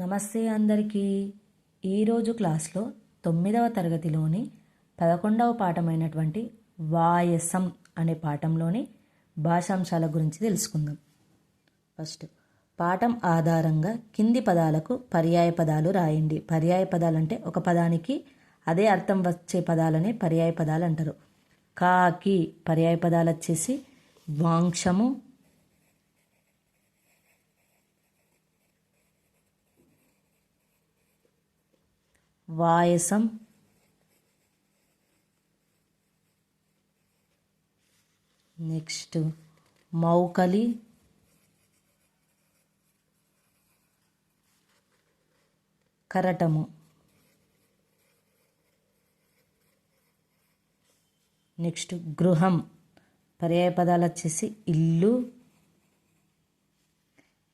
నమస్తే అందరికీ. ఈరోజు క్లాస్లో తొమ్మిదవ తరగతిలోని పదకొండవ పాఠమైనటువంటి వాయసం అనే పాఠంలోని భాషాంశాల గురించి తెలుసుకుందాం. ఫస్ట్ పాఠం ఆధారంగా కింది పదాలకు పర్యాయ పదాలు రాయండి. పర్యాయ పదాలు అంటే ఒక పదానికి అదే అర్థం వచ్చే పదాలనే పర్యాయ పదాలు అంటారు. కాకి పర్యాయ పదాలు వచ్చేసి వాంక్షము వాయసం. నెక్స్ట్ మౌకలి. కరటము. నెక్స్ట్ గృహం. పర్యాయపదాలు వచ్చేసి ఇల్లు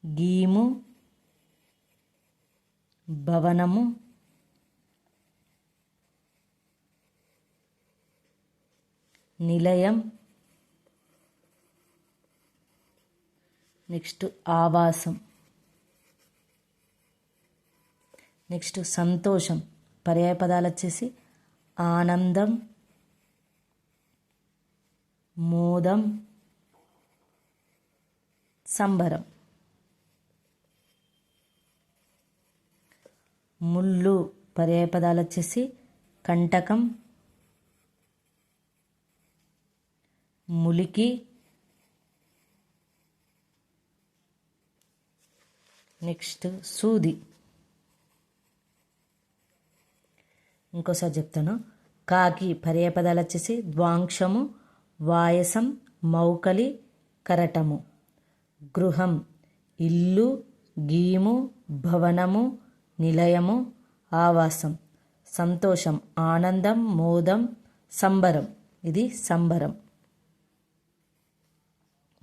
గీము భవనము. నిలయం. నెక్స్ట్ ఆవాసం. నెక్స్ట్ సంతోషం. పర్యాయ పదాలు వచ్చేసి ఆనందం మోదం సంబరం. ముళ్ళు. పర్యాయ పదాలు వచ్చేసి కంటకం ములికి నెక్స్ట్ సూది. ఇంకోసారి చెప్తాను. కాకి పర్యపదాలు వచ్చేసి ద్వాంక్షము వాయసం మౌకలి కరటము. గృహం ఇల్లు గీము భవనము నిలయము ఆవాసం. సంతోషం ఆనందం మోదం సంబరం. ఇది సంబరం.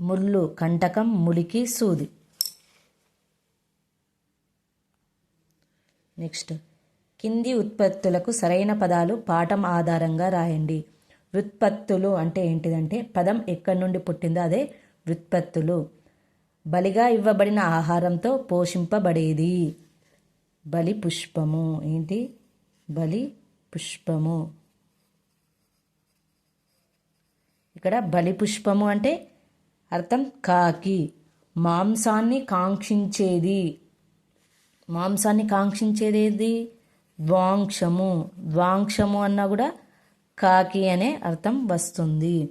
ముళ్ళు కంటకం ములికి సూది. నెక్స్ట్. కింది ఉత్పత్తులకు సరైన పదాలు పాఠం ఆధారంగా రాయండి. వ్యుత్పత్తులు అంటే ఏంటిదంటే పదం ఎక్కడి నుండి పుట్టిందో అదే వ్యుత్పత్తులు. బలిగా ఇవ్వబడిన ఆహారంతో పోషింపబడేది. బలి పుష్పము. ఏంటి? బలి పుష్పము. ఇక్కడ బలి పుష్పము అంటే అర్థం కాకి. మాంసాన్ని కాంక్షించేది. మాంసాన్ని కాంక్షించేది ఏది ద్వాంక్షము ద్వాంక్షము అన్నా కూడా కాకి అనే అర్థం వస్తుంది.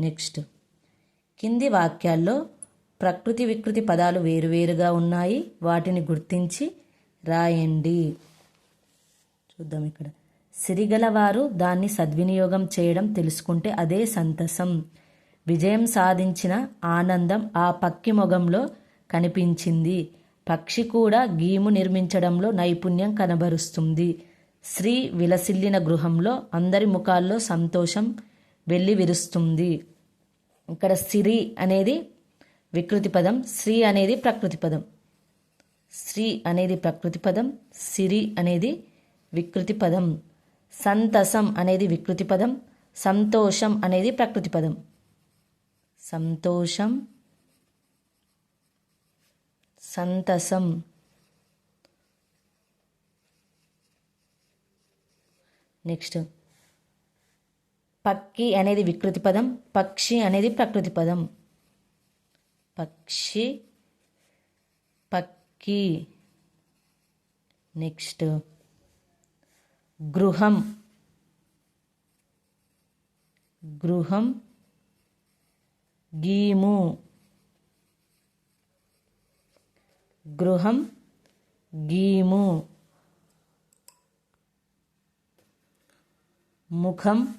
నెక్స్ట్. కింది వాక్యాల్లో ప్రకృతి వికృతి పదాలు వేరువేరుగా ఉన్నాయి. వాటిని గుర్తించి రాయండి. చూద్దాం ఇక్కడ. సిరిగలవారు దాన్ని సద్వినియోగం చేయడం తెలుసుకుంటే అదే సంతసం. విజయం సాధించిన ఆనందం ఆ పక్కి మొగంలో కనిపించింది. పక్షి కూడా గీము నిర్మించడంలో నైపుణ్యం కనబరుస్తుంది. శ్రీ విలసిల్లిన గృహంలో అందరి ముఖాల్లో సంతోషం వెళ్ళి విరుస్తుంది ఇక్కడ సిరి అనేది వికృతి పదం శ్రీ అనేది ప్రకృతి పదం. శ్రీ అనేది ప్రకృతి పదం సిరి అనేది వికృతి పదం. సంతసం అనేది వికృతి పదం సంతోషం అనేది ప్రకృతి పదం. సంతోషం సంతసం. నెక్స్ట్. పక్కి అనేది వికృతి పదం పక్షి అనేది ప్రకృతి పదం. పక్షి పక్కి నెక్స్ట్. గృహం గృహం. గీము. గృహం గీము. ముఖం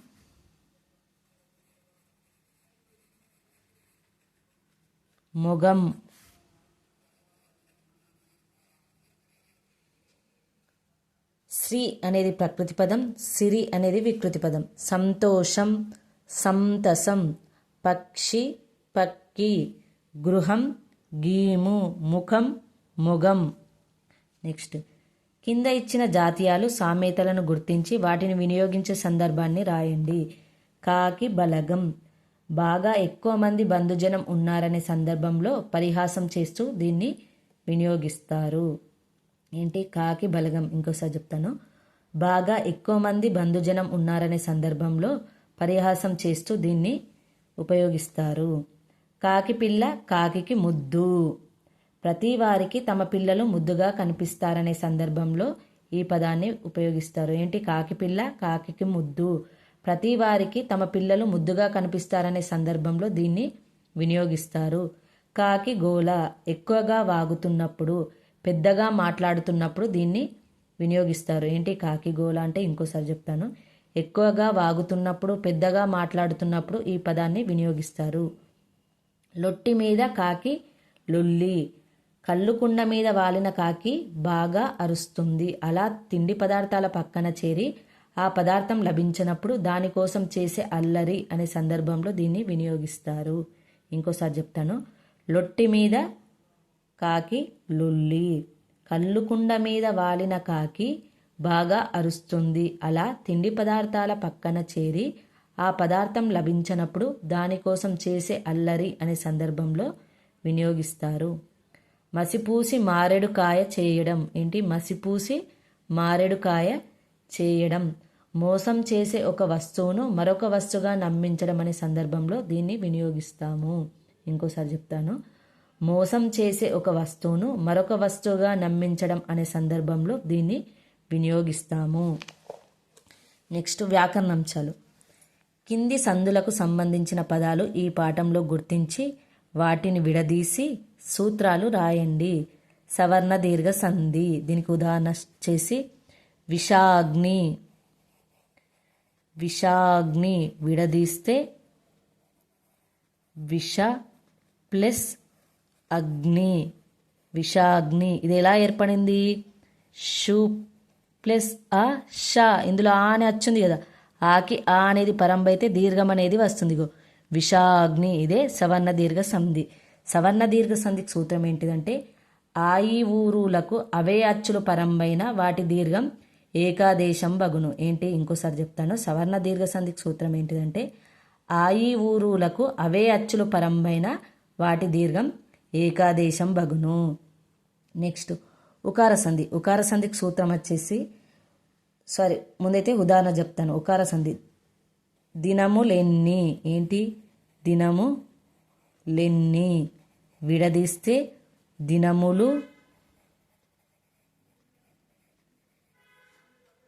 మొగం శ్రీ అనేది ప్రకృతి పదం సిరి అనేది వికృతి పదం. సంతోషం సంతసం పక్షి పక్కి గృహం గీము ముఖం మొగం. నెక్స్ట్. కింద ఇచ్చిన జాతీయాలు సామెతలను గుర్తించి వాటిని వినియోగించే సందర్భాన్ని రాయండి. కాకి బలగం. బాగా ఎక్కువ మంది బంధుజనం ఉన్నారనే సందర్భంలో పరిహాసం చేస్తూ దీన్ని వినియోగిస్తారు. ఏంటి? కాకి బలగం. ఇంకోసారి చెప్తాను. బాగా ఎక్కువ మంది బంధుజనం ఉన్నారనే సందర్భంలో పరిహాసం చేస్తూ దీన్ని ఉపయోగిస్తారు. కాకి పిల్ల కాకికి ముద్దు. ప్రతి వారికి తమ పిల్లలు ముద్దుగా కనిపిస్తారనే సందర్భంలో ఈ పదాన్ని ఉపయోగిస్తారు. ఏంటి? కాకి పిల్ల కాకికి ముద్దు. ప్రతి వారికి తమ పిల్లలు ముద్దుగా కనిపిస్తారనే సందర్భంలో దీన్ని వినియోగిస్తారు. కాకి గోల ఎక్కువగా వాగుతున్నప్పుడు పెద్దగా మాట్లాడుతున్నప్పుడు దీన్ని వినియోగిస్తారు. ఏంటి? కాకి గోల అంటే ఇంకోసారి చెప్తాను. ఎక్కువగా వాగుతున్నప్పుడు పెద్దగా మాట్లాడుతున్నప్పుడు ఈ పదాన్ని వినియోగిస్తారు. లొట్టి మీద కాకి లొల్లి కళ్ళుకుండ మీద వాలిన కాకి బాగా అరుస్తుంది. అలా తిండి పదార్థాల పక్కన చేరి ఆ పదార్థం లభించినప్పుడు దానికోసం చేసే అల్లరి అనే సందర్భంలో దీన్ని వినియోగిస్తారు. ఇంకోసారి చెప్తాను. లొట్టి మీద కాకి లొల్లి కళ్ళుకుండ మీద వాలిన కాకి బాగా అరుస్తుంది. అలా తిండి పదార్థాల పక్కన చేరి ఆ పదార్థం లభించినప్పుడు దానికోసం చేసే అల్లరి అనే సందర్భంలో వినియోగిస్తారు. మసిపూసి మారేడుకాయ చేయడం. ఏంటి? మసిపూసి మారేడుకాయ చేయడం. మోసం చేసే ఒక వస్తువును మరొక వస్తువుగా నమ్మించడం అనే సందర్భంలో దీన్ని వినియోగిస్తాము. ఇంకోసారి చెప్తాను. మోసం చేసే ఒక వస్తువును మరొక వస్తువుగా నమ్మించడం అనే సందర్భంలో దీన్ని వినియోగిస్తాము. నెక్స్ట్ వ్యాకరణంశాలు కింది సందులకు సంబంధించిన పదాలు ఈ పాఠంలో గుర్తించి వాటిని విడదీసి సూత్రాలు రాయండి. సవర్ణ దీర్ఘ సంధి. దీనికి ఉదాహరణ చేసి విషాగ్ని. విషాగ్ని విడదీస్తే విష ప్లస్ అగ్ని. విషాగ్ని. ఇది ఎలా ఏర్పడింది? షు ప్లస్ ఆ ష. ఇందులో ఆ అని వచ్చింది కదా. ఆకి ఆ అనేది పరంబ అయితే దీర్ఘం అనేది వస్తుందిగో విషాగ్ని ఇదే సవర్ణ దీర్ఘ సంధి. సవర్ణ దీర్ఘ సంధికి సూత్రం ఏంటిదంటే ఆయి ఊరులకు అవే అచ్చులు పరంబైన వాటి దీర్ఘం ఏకాదేశం బగును ఏంటి? ఇంకోసారి చెప్తాను. సవర్ణ దీర్ఘ సంధికి సూత్రం ఏంటిదంటే ఆయి ఊరులకు అవే అచ్చులు పరంబైన వాటి దీర్ఘం ఏకాదేశం బగును నెక్స్ట్ ఉకార సంధి. ఉకార సంధికి సూత్రం వచ్చేసి సారీ ముందైతే ఉదాహరణ చెప్తాను. ఉకార సంధి. దినము లెన్ని ఏంటి? దినము లెన్ని. విడదీస్తే దినములు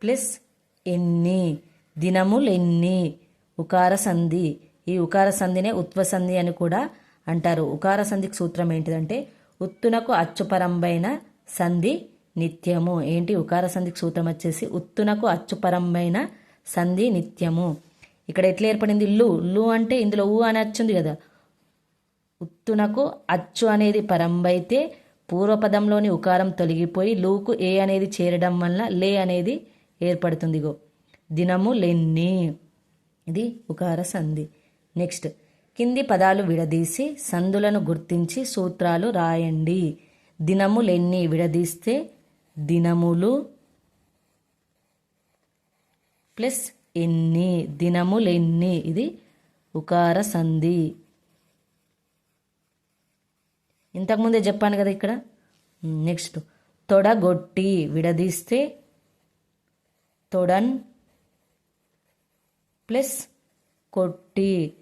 ప్లస్ ఎన్ని. దినములెన్ని ఉకార సంధి. ఈ ఉకార సంధినే ఉత్వ సంధి అని కూడా అంటారు. ఉకార సంధికి సూత్రం ఏంటిదంటే ఉత్తునకు అచ్చుపరంబైన సంధి నిత్యము. ఏంటి? ఉకార సంధికి సూత్రం వచ్చేసి ఉత్తునకు అచ్చుపరమైన సంధి నిత్యము. ఇక్కడ ఎట్లా ఏర్పడింది? లు. లు అంటే ఇందులో ఊ అని వచ్చింది కదా. ఉత్తునకు అచ్చు అనేది పరంబైతే పూర్వపదంలోని ఉకారం తొలగిపోయి లూకు ఏ అనేది చేరడం వల్ల లే అనేది ఏర్పడుతుంది. గో దినము లెన్ని. ఇది ఉకార సంధి. నెక్స్ట్ కింది పదాలు విడదీసి సందులను గుర్తించి సూత్రాలు రాయండి. దినములెన్ని విడదీస్తే దినములు ప్లస్ ఎన్ని దినములెన్ని ఇది ఉకార సంధి. ఇంతకుముందే చెప్పాను కదా ఇక్కడ? నెక్స్ట్ తొడగొట్టి విడదీస్తే తొడన్ ప్లస్ కొట్టి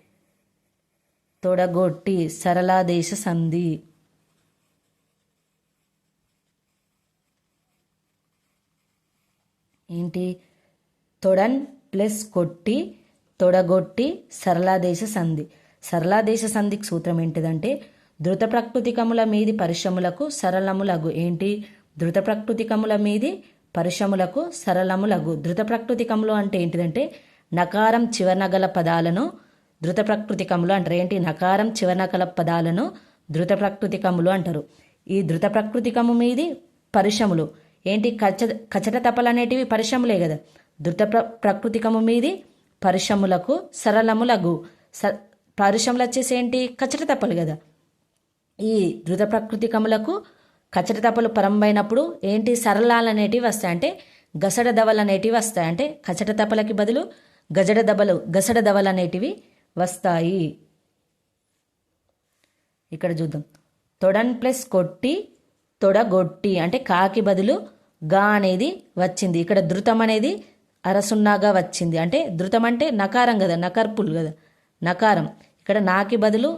తొడగొట్టి సరళాదేశ సంధి. ఏంటి? తొడన్ ప్లస్ కొట్టి తొడగొట్టి సరళాదేశ సంధి. సరళాదేశ సంధికి సూత్రం ఏంటిదంటే ధృత ప్రకృతికముల మీది పరిశ్రమలకు సరళములగు. ఏంటి? ధృత ప్రకృతికముల మీది పరిశ్రమలకు సరళములగు. ధృత ప్రకృతికములు అంటే ఏంటిదంటే నకారం చివరన గల పదాలను ధృత ప్రకృతికములు అంటారు. ఏంటి? నకారం చివరన గల పదాలను ధృత ప్రకృతికములు అంటారు. ఈ ధృత ప్రకృతికము మీది పరిశ్రమలు. ఏంటి కచ కచట తపలు అనేటివి పరిశ్రమలే కదా? ధృత ప్ర ప్రకృతికము మీది పరిశ్రమలకు సరళములగు. స పరిశ్రమలు వచ్చేసి ఏంటి కచట తప్పలు కదా. ఈ ధృత ప్రకృతికములకు కచట తపలు పరంబైనప్పుడు ఏంటి సరళాలు అనేటివి వస్తాయి? అంటే గసడ దవలు అనేటివి వస్తాయి. అంటే కచట తపలకి బదులు గజడ దబలు గసడ దవలు అనేటివి వస్తాయి. ఇక్కడ చూద్దాం. తొడన్ ప్లస్ కొట్టి తొడగొట్టి అంటే కాకి బదులు గా అనేది వచ్చింది. ఇక్కడ ధృతం అనేది అరసున్నాగా వచ్చింది. అంటే ధృతం అంటే నకారం కదా నకర్పుల్ కదా నకారం. ఇక్కడ నాకి బదులు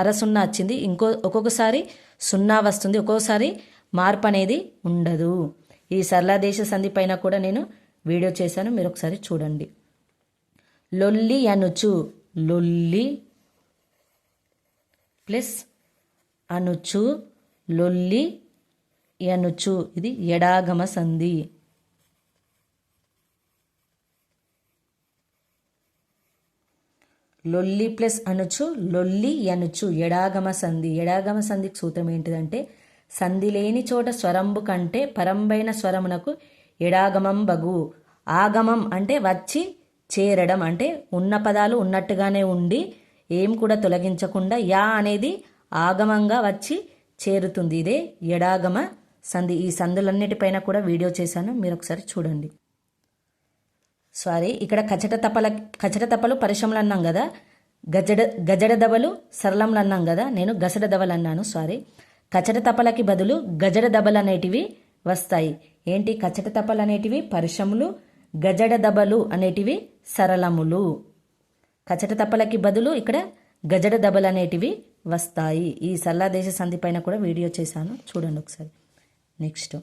అరసున్నా వచ్చింది. ఇంకో ఒక్కొక్కసారి సున్నా వస్తుంది. ఒక్కొక్కసారి మార్పు అనేది ఉండదు. ఈ సరళదేశ సంధి పైన కూడా నేను వీడియో చేశాను. మీరు ఒకసారి చూడండి. లొల్లి అనుచు లొల్లి ప్లస్ అనుచు లొల్లి ఎనుచు ఇది ఎడాగమ సంధి. లొల్లి ప్లస్ అనుచు లొల్లి అనుచు ఎడాగమ సంధి. ఎడాగమ సంధికి సూత్రం ఏంటిదంటే సంధి లేని చోట స్వరంబు కంటే పరంబైన స్వరమునకు ఎడాగమం బగు. ఆగమం అంటే వచ్చి చేరడం అంటే ఉన్న పదాలు ఉన్నట్టుగానే ఉండి ఏం కూడా తొలగించకుండా యా అనేది ఆగమంగా వచ్చి చేరుతుంది. ఇదే ఎడాగమ సంధి ఈ సందులన్నిటిపైన కూడా వీడియో చేశాను. మీరు ఒకసారి చూడండి. సారీ ఇక్కడ కచట తపల కచట తపలు పరిశ్రమలు అన్నాం కదా. గజడ గజడ దబలు సరళంలు అన్నాం కదా. నేను గసడ దబలు అన్నాను సారీ. కచట తపలకి బదులు గజడ దబలు అనేటివి వస్తాయి. ఏంటి కచట తపలు అనేటివి పరిశ్రమలు గజడ దబలు అనేటివి సరళములు. కచట తపలకి బదులు ఇక్కడ గజడ దబలు అనేటివి వస్తాయి. ఈ సల్లాదేశ సంధి పైన కూడా వీడియో చేశాను. చూడండి ఒకసారి. నెక్స్ట్.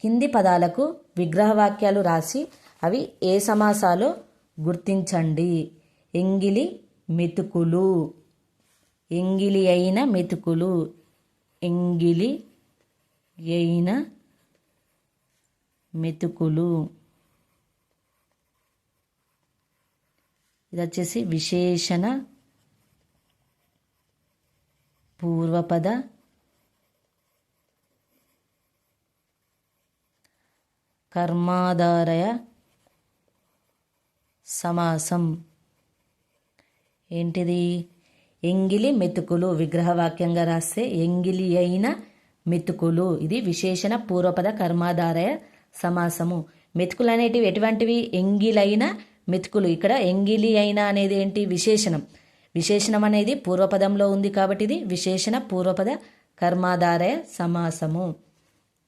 కింది పదాలకు విగ్రహవాక్యాలు రాసి అవి ఏ సమాసాలో గుర్తించండి? ఎంగిలి మెతుకులు. ఎంగిలి అయిన మెతుకులు. ఎంగిలి అయిన మెతుకులు. ఇది వచ్చేసి విశేషణ పూర్వపద కర్మాధారయ సమాసం. ఏంటిది? ఎంగిలి మెతుకులు విగ్రహవాక్యంగా రాస్తే ఎంగిలి అయిన మెతుకులు. ఇది విశేషణ పూర్వపద కర్మాధారయ సమాసము. మెతుకులు అనేటివి ఎటువంటివి? ఎంగిలైన మెతుకులు. ఇక్కడ ఎంగిలి అయిన అనేది ఏంటి? విశేషణం. విశేషణం అనేది పూర్వపదంలో ఉంది కాబట్టి ఇది విశేషణ పూర్వపద కర్మాధారయ సమాసము.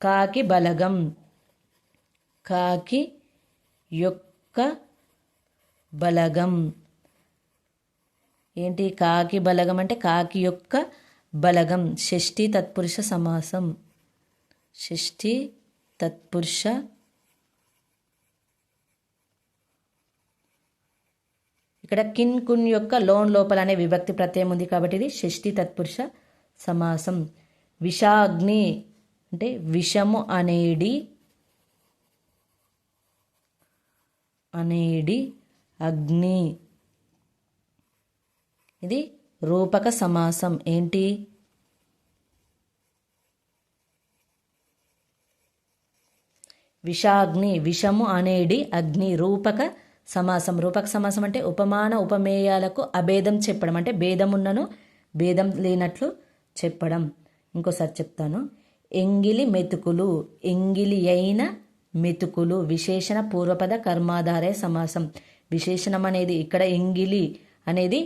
కాకి బలగం. కాకి యొక్క బలగం. ఏంటి? కాకి బలగం అంటే కాకి యొక్క బలగం. షష్ఠి తత్పురుష సమాసం. షష్ఠి తత్పురుష ఇక్కడ కిన్ కున్ యొక్క లోన్ లోపల అనే విభక్తి ప్రత్యయం ఉంది కాబట్టి ఇది షష్ఠి తత్పురుష సమాసం. విషాగ్ని అంటే విషము అనేది అనేడి అగ్ని. ఇది రూపక సమాసం. ఏంటి? విషాగ్ని విషము అనేడి అగ్ని రూపక సమాసం. రూపక సమాసం అంటే ఉపమాన ఉపమేయాలకు అభేదం చెప్పడం. అంటే భేదమున్నను భేదం లేనట్లు చెప్పడం. ఇంకోసారి చెప్తాను. ఎంగిలి మెతుకులు. ఎంగిలి అయిన మెతుకులు విశేషణ పూర్వపద కర్మాధారే సమాసం. విశేషణం అనేది ఇక్కడ ఎంగిలి అనేది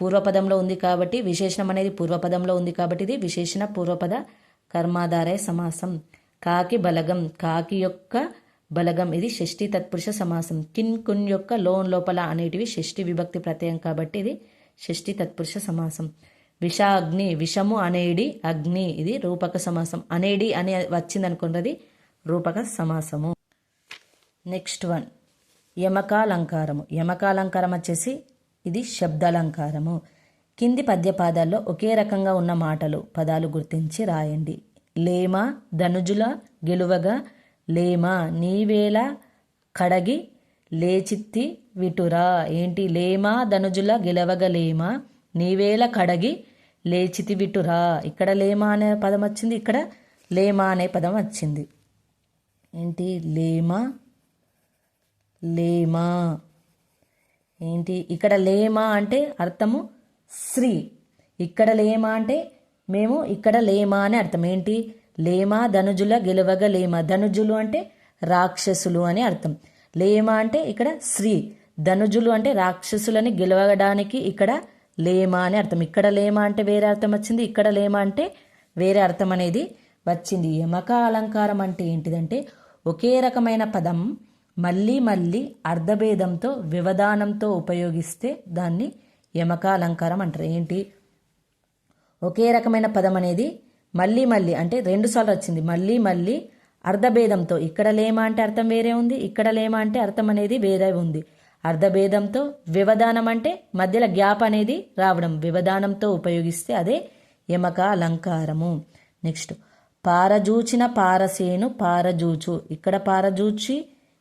పూర్వపదంలో ఉంది కాబట్టి విశేషణం అనేది పూర్వపదంలో ఉంది కాబట్టి ఇది విశేషణ పూర్వపద కర్మాధారే సమాసం. కాకి బలగం కాకి యొక్క బలగం ఇది షష్ఠి తత్పురుష సమాసం. కిన్ కున్ యొక్క లోన్ లోపల అనేటివి షష్ఠి విభక్తి ప్రత్యయం కాబట్టి ఇది షష్ఠి తత్పురుష సమాసం. విషాగ్ని విషము అనేడి అగ్ని ఇది రూపక సమాసం. అనేడి అని వచ్చింది అనుకున్నది రూపక సమాసము. Next one యమకాలంకారము. యమకాలంకారం వచ్చేసి ఇది శబ్దాలంకారము. కింది పద్యపాదాల్లో ఒకే రకంగా ఉన్న మాటలు పదాలు గుర్తించి రాయండి. లేమ ధనుజుల గెలువగా లేమ నీవేల కడగి లేచిత్తి విటురా. ఏంటి? లేమ ధనుజుల గెలవగలేమ నీవేళ నీవేల కడగి లేచితి విటురా. ఇక్కడ లేమా అనే పదం వచ్చింది ఇక్కడ లేమ అనే పదం వచ్చింది. ఏంటి? లేమా? లేమా? ఏంటి? ఇక్కడ లేమా అంటే అర్థము శ్రీ. ఇక్కడ లేమా అంటే మేము ఇక్కడ లేమా అని అర్థం. ఏంటి? లేమా ధనుజుల గెలవగ లేమ. ధనుజులు అంటే రాక్షసులు అని అర్థం. లేమ అంటే ఇక్కడ శ్రీ. ధనుజులు అంటే రాక్షసులని గెలవడానికి ఇక్కడ లేమా అని అర్థం. ఇక్కడ లేమ అంటే వేరే అర్థం వచ్చింది. ఇక్కడ లేమ అంటే వేరే అర్థం అనేది వచ్చింది. యమక అలంకారం అంటే ఏంటిదంటే ఒకే రకమైన పదం మళ్ళీ మళ్ళీ అర్ధభేదంతో వ్యవధానంతో ఉపయోగిస్తే దాన్ని యమకాలంకారం అంటారు. ఏంటి? ఒకే రకమైన పదం అనేది మళ్ళీ మళ్ళీ అంటే రెండుసార్లు వచ్చింది. మళ్ళీ మళ్ళీ అర్ధభేదంతో ఇక్కడ లేమా అంటే అర్థం వేరే ఉంది ఇక్కడ లేమా అంటే అర్థం అనేది వేరే ఉంది. అర్ధభేదంతో వ్యవధానం అంటే మధ్యలో గ్యాప్ అనేది రావడం. వ్యవధానంతో ఉపయోగిస్తే అదే యమక అలంకారము నెక్స్ట్ పారజూచిన పారసేను పారజూచు. ఇక్కడ పారజూచి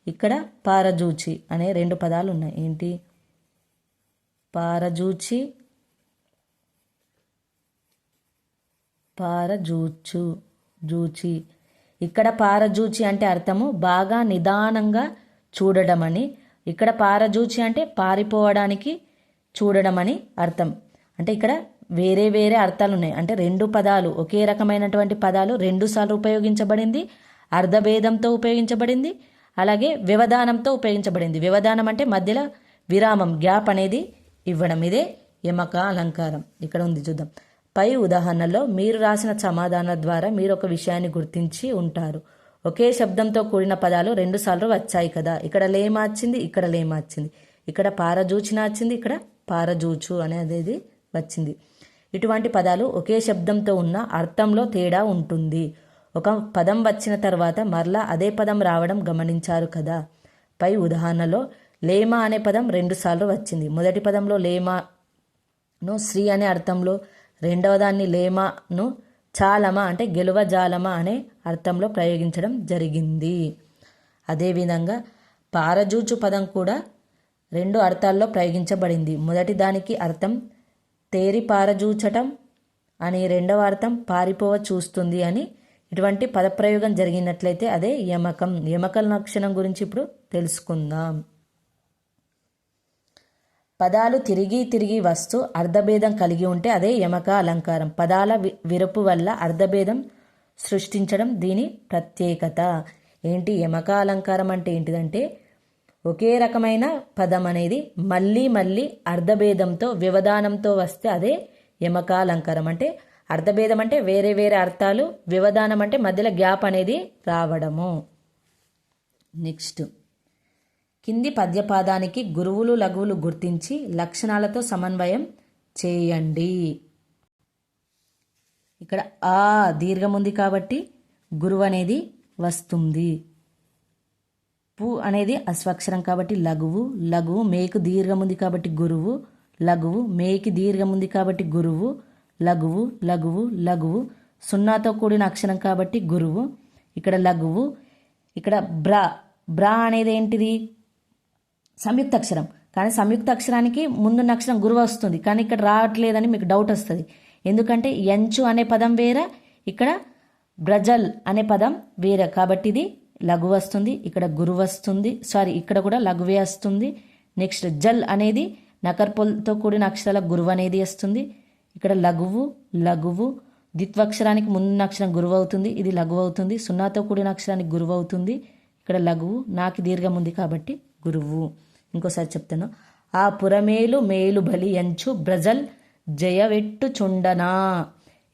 ఇక్కడ పారజూచి అనే రెండు పదాలు ఉన్నాయి. ఏంటి? పారజూచి పారజూచు జూచి. ఇక్కడ పారజూచి అంటే అర్థము బాగా నిదానంగా చూడడం అని ఇక్కడ పారజూచి అంటే పారిపోవడానికి చూడడం అని అర్థం. అంటే ఇక్కడ వేరే వేరే అర్థాలు ఉన్నాయి అంటే రెండు పదాలు ఒకే రకమైనటువంటి పదాలు రెండు సార్లు ఉపయోగించబడింది అర్ధభేదంతో ఉపయోగించబడింది అలాగే వ్యవధానంతో ఉపయోగించబడింది. వ్యవధానం అంటే మధ్యలో విరామం గ్యాప్ అనేది ఇవ్వడం. ఇదే యమక అలంకారం. ఇక్కడ ఉంది చూద్దాం. పై ఉదాహరణలో మీరు రాసిన సమాధానాల ద్వారా మీరు ఒక విషయాన్ని గుర్తించి ఉంటారు. ఒకే శబ్దంతో కూడిన పదాలు రెండుసార్లు వచ్చాయి కదా. ఇక్కడ లేమా వచ్చింది ఇక్కడ లేమా వచ్చింది ఇక్కడ పారజూచిన వచ్చింది ఇక్కడ పారజూచు అనేది వచ్చింది. ఇటువంటి పదాలు ఒకే శబ్దంతో ఉన్న అర్థంలో తేడా ఉంటుంది. ఒక పదం వచ్చిన తర్వాత మరలా అదే పదం రావడం గమనించారు కదా. పై ఉదాహరణలో లేమా అనే పదం రెండుసార్లు వచ్చింది. మొదటి పదంలో లేమాను శ్రీ అనే అర్థంలో రెండవ దాన్ని లేమాను చాలమా అంటే గెలువ జాలమా అనే అర్థంలో ప్రయోగించడం జరిగింది. అదేవిధంగా పారజూచు పదం కూడా రెండు అర్థాల్లో ప్రయోగించబడింది. మొదటి దానికి అర్థం తేరి పారజూచటం అని రెండవ అర్థం పారిపోవ చూస్తుంది అని ఇటువంటి పదప్రయోగం జరిగినట్లయితే అదే యమకం. యమకల లక్షణం గురించి ఇప్పుడు తెలుసుకుందాం. పదాలు తిరిగి తిరిగి వస్తూ అర్ధభేదం కలిగి ఉంటే అదే యమక అలంకారం. పదాల విరపు వల్ల అర్ధభేదం సృష్టించడం దీని ప్రత్యేకత. ఏంటి? యమక అలంకారం అంటే ఏంటిదంటే ఒకే రకమైన పదం అనేది మళ్ళీ మళ్ళీ అర్ధభేదంతో వ్యవధానంతో వస్తే అదే యమకాలంకారం. అంటే అర్ధభేదం అంటే వేరే వేరే అర్థాలు వ్యవధానం అంటే మధ్యలో గ్యాప్ అనేది రావడము. నెక్స్ట్. కింది పద్యపాదానికి గురువులు లఘువులు గుర్తించి లక్షణాలతో సమన్వయం చేయండి. ఇక్కడ ఆ దీర్ఘం ఉంది కాబట్టి గురువు అనేది వస్తుంది. పు అనేది అస్వక్షరం కాబట్టి లఘువు లఘువు మేకు దీర్ఘం ఉంది కాబట్టి గురువు లఘువు మేకి దీర్ఘం ఉంది కాబట్టి గురువు లఘువు లఘువు లఘువు సున్నాతో కూడిన అక్షరం కాబట్టి గురువు. ఇక్కడ లఘువు ఇక్కడ బ్రా బ్రా అనేది ఏంటిది? సంయుక్త అక్షరం. కానీ సంయుక్త అక్షరానికి ముందున్న అక్షరం గురువు వస్తుంది. కానీ ఇక్కడ రావట్లేదని మీకు డౌట్ వస్తుంది. ఎందుకంటే ఎంచు అనే పదం వేరే ఇక్కడ బ్రజల్ అనే పదం వేరే. కాబట్టి ఇది లఘు వస్తుంది ఇక్కడ గురువు వస్తుంది సారీ ఇక్కడ కూడా లఘువే వస్తుంది. నెక్స్ట్ జల్ అనేది నకర్పులతో కూడిన అక్షరాల గురువు అనేది వస్తుంది. ఇక్కడ లఘువు లఘువు ద్విత్వక్షరానికి ముందున్న అక్షరం గురువు అవుతుంది ఇది లఘువు అవుతుంది సున్నాతో కూడిన అక్షరానికి గురువు అవుతుంది. ఇక్కడ లఘువు నాకు దీర్ఘం ఉంది కాబట్టి గురువు. ఇంకోసారి చెప్తాను. ఆ పురమేలు మేలు బలి ఎంచు బ్రజల్ జయవెట్టు చుండనా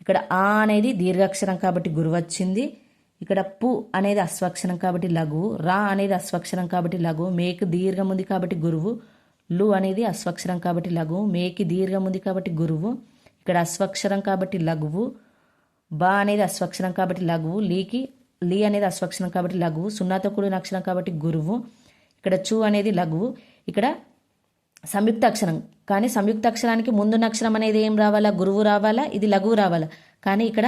ఇక్కడ ఆ అనేది దీర్ఘాక్షరం కాబట్టి గురువు వచ్చింది. ఇక్కడ పు అనేది అస్వక్షరం కాబట్టి లఘువు రా అనేది అస్వక్షరం కాబట్టి లఘు మేకు దీర్ఘం ఉంది కాబట్టి గురువు లు అనేది అస్వక్షరం కాబట్టి లఘువు మేకి దీర్ఘం ఉంది కాబట్టి గురువు ఇక్కడ అస్వక్షరం కాబట్టి లఘువు బా అనేది అస్వక్షరం కాబట్టి లఘువు లీకి లీ అనేది అస్వక్షరం కాబట్టి లఘువు సున్నాతో కూడిన అక్షరం కాబట్టి గురువు ఇక్కడ చు అనేది లఘువు ఇక్కడ సంయుక్త అక్షరం కానీ సంయుక్త అక్షరానికి ముందున్న అక్షరం అనేది ఏం రావాలా? గురువు రావాలా? ఇది లఘువు రావాలా? కానీ ఇక్కడ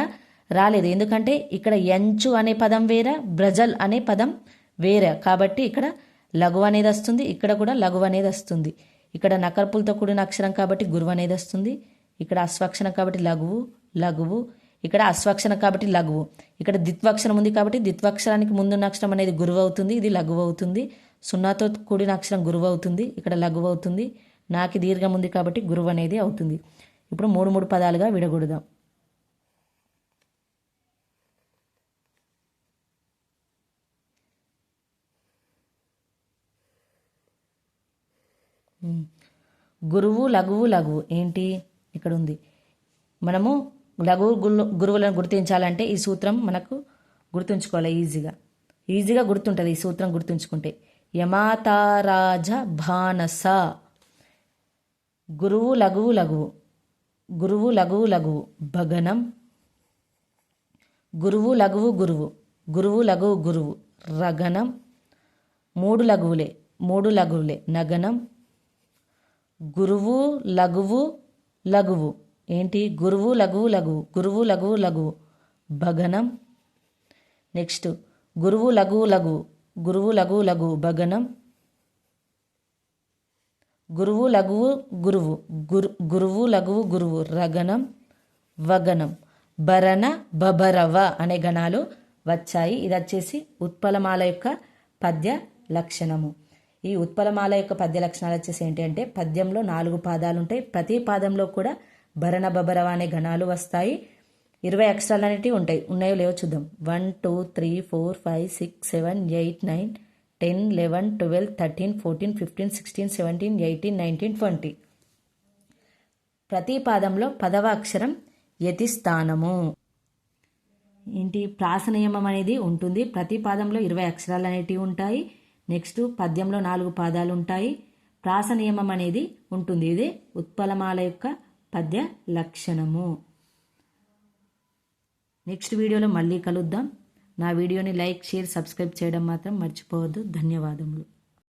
రాలేదు. ఎందుకంటే ఇక్కడ ఎంచు అనే పదం వేరే బ్రజల్ అనే పదం వేరే. కాబట్టి ఇక్కడ లఘు అనేది వస్తుంది ఇక్కడ కూడా లఘు అనేది వస్తుంది. ఇక్కడ నకర్పులతో కూడిన అక్షరం కాబట్టి గురువు అనేది వస్తుంది. ఇక్కడ అస్వక్షరం కాబట్టి లఘువు లఘువు. ఇక్కడ అస్వక్షరం కాబట్టి లఘువు. ఇక్కడ ద్విత్వాక్షరం ఉంది కాబట్టి ద్విత్వాక్షరానికి ముందున్న అక్షరం అనేది గురువు అవుతుంది ఇది లఘువు అవుతుంది. సున్నాతో కూడిన అక్షరం గురువు అవుతుంది ఇక్కడ లఘువు అవుతుంది. నాకి దీర్ఘం ఉంది కాబట్టి గురువు అనేది అవుతుంది. ఇప్పుడు మూడు మూడు పదాలుగా విడగొడదాం. గురువు లఘువు లఘువు. ఏంటి? ఇక్కడ ఉంది మనము లఘు గురువులను గుర్తించాలంటే ఈ సూత్రం మనకు గుర్తుంచుకోవాలి ఈజీగా. ఈజీగా గుర్తుంటుంది ఈ సూత్రం గుర్తుంచుకుంటే. యమాతారాజ భానస. గురువు లఘువు లఘువు. గురువు లఘువు లఘువు. భగనం. గురువు లఘువు గురువు. గురువు లఘువు గురువు. రగనం. మూడు లఘువులే. మూడు లఘువులే. నగనం. గురువు లఘువు లఘువు. ఏంటి? గురువు లఘువు లఘువు. గురువు లఘువు లఘువు. భగనం. నెక్స్ట్. గురువు లఘువు లఘువు. గురువు లఘువు లఘువు. భగనం. గురువు లఘువు గురువు. గురు గురువు లఘువు గురువు. రగనం. వగనం. భరణ బభరవ అనే గణాలు వచ్చాయి. ఇది వచ్చేసి ఉత్పలమాల యొక్క పద్య లక్షణము. ఈ ఉత్పలమాల యొక్క పద్య లక్షణాలు వచ్చేసి ఏంటి అంటే పద్యంలో నాలుగు పాదాలు ఉంటాయి. ప్రతి పాదంలో కూడా భరణ బబరవ అనే గణాలు వస్తాయి. ఇరవై అక్షరాలు అనేటివి ఉంటాయి. ఉన్నాయో లేవో చూద్దాం. One two three four five six seven eight nine ten eleven twelve thirteen fourteen fifteen sixteen seventeen eighteen nineteen twenty. ప్రతి పాదంలో పదవ అక్షరం యతి స్థానము ఏంటి? ప్రాస నియమం అనేది ఉంటుంది. ప్రతి పాదంలో ఇరవై అక్షరాలు అనేటివి ఉంటాయి. నెక్స్ట్ పద్యంలో నాలుగు పాదాలు ఉంటాయి ప్రాస నియమం అనేది ఉంటుంది. ఇదే ఉత్పలమాల యొక్క పద్య లక్షణము. నెక్స్ట్ వీడియోలో మళ్ళీ కలుద్దాం. నా వీడియోని లైక్ షేర్ సబ్స్క్రైబ్ చేయడం మాత్రం మర్చిపోవద్దు. ధన్యవాదములు.